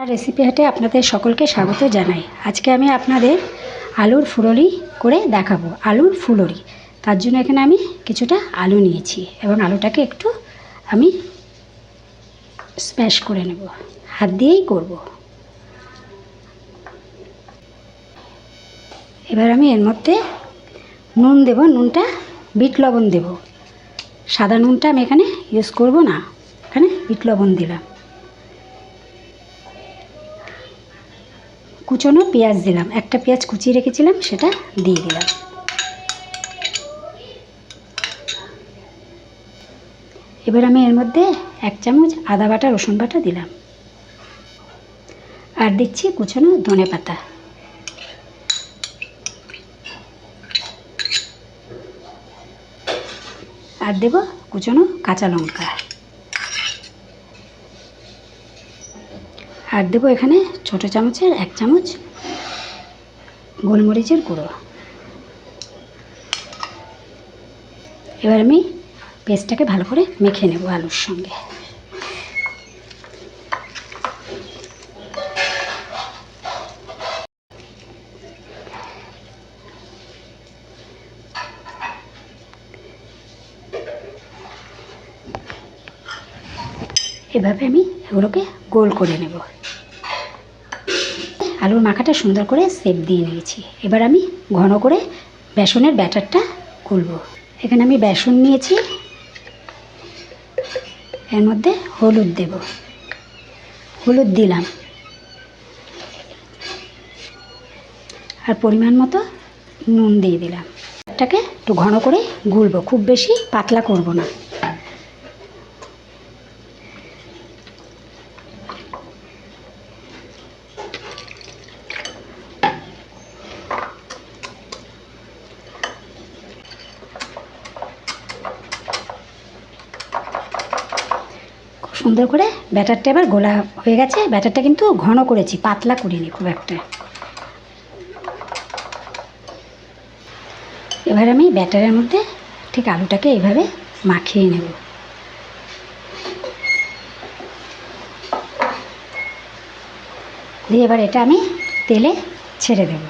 Recipe হাটে আপনাদের সকলকে স্বাগত জানাই। আজকে আমি আপনাদের আলুর ফুলরি করে দেখাবো, আলুর ফুলরি তার জন্য এখানে আমি কিছুটা আলু নিয়েছি এবং আলুটাকে একটু আমি স্ম্যাশ করে নেব, হাত দিয়েই করব। এবার আমি এর মধ্যে নুন দেব, নুনটা বিট লবণ দেব। সাদা নুনটা আমি এখানে ইউজ করব না, এখানে বিট লবণ দিলাম। কুচনো পেঁয়াজ দিলাম। একটা পেঁয়াজ কুচিয়ে রেখেছিলাম, সেটা দিয়ে দিলাম। এবার আমি এর মধ্যে এক চামচ আদা বাটা, রসুন বাটা দিলাম। আর দিচ্ছি কুচনো ধনে পাতা। আর দেব কুচনো কাঁচা লঙ্কা। আর দেবো এখানে ছোট চামচের এক চামচ গোলমরিচের গুঁড়ো। এবার আমি পেস্টটাকে ভালো করে মেখে নেব আলুর সঙ্গে। এভাবে আমি এগুলোকে গোল করে নেব। আলুর মাখাটা সুন্দর করে সেপ দিয়ে নিয়েছি। এবার আমি ঘন করে বেসনের ব্যাটারটা করব এখানে আমি বেসন নিয়েছি। এর মধ্যে হলুদ দেব। হলুদ দিলাম। আর পরিমাণ মতো নুন দিয়ে দিলাম। এটাকে একটু ঘন করে গুলবো। খুব বেশি পাতলা করব না খুব সুন্দর করে ব্যাটারটা এবার গোলা হয়ে গেছে। ব্যাটারটা কিন্তু ঘন করেছি, পাতলা করিনি খুব একটা। এবার আমি ব্যাটারের মধ্যে ঠিক আলুটাকে এইভাবে মাখিয়ে নেব। দিয়ে এবার এটা আমি তেলে ছেড়ে দেবো।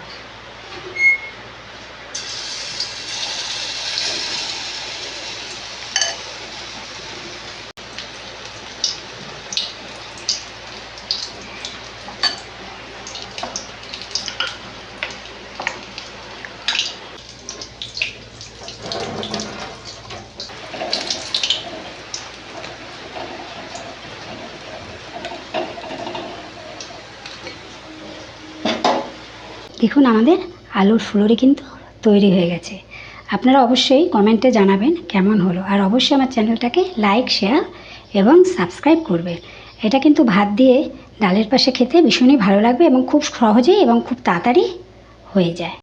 দেখুন, আমাদের আলুর ফুলরি কিন্তু তৈরি হয়ে গেছে। আপনারা অবশ্যই কমেন্টে জানাবেন কেমন হলো। আর অবশ্যই আমার চ্যানেলটাকে লাইক, শেয়ার এবং সাবস্ক্রাইব করবেন। এটা কিন্তু ভাত দিয়ে ডালের পাশে খেতে ভীষণই ভালো লাগবে এবং খুব সহজেই এবং খুব তাড়াতাড়ি হয়ে যায়।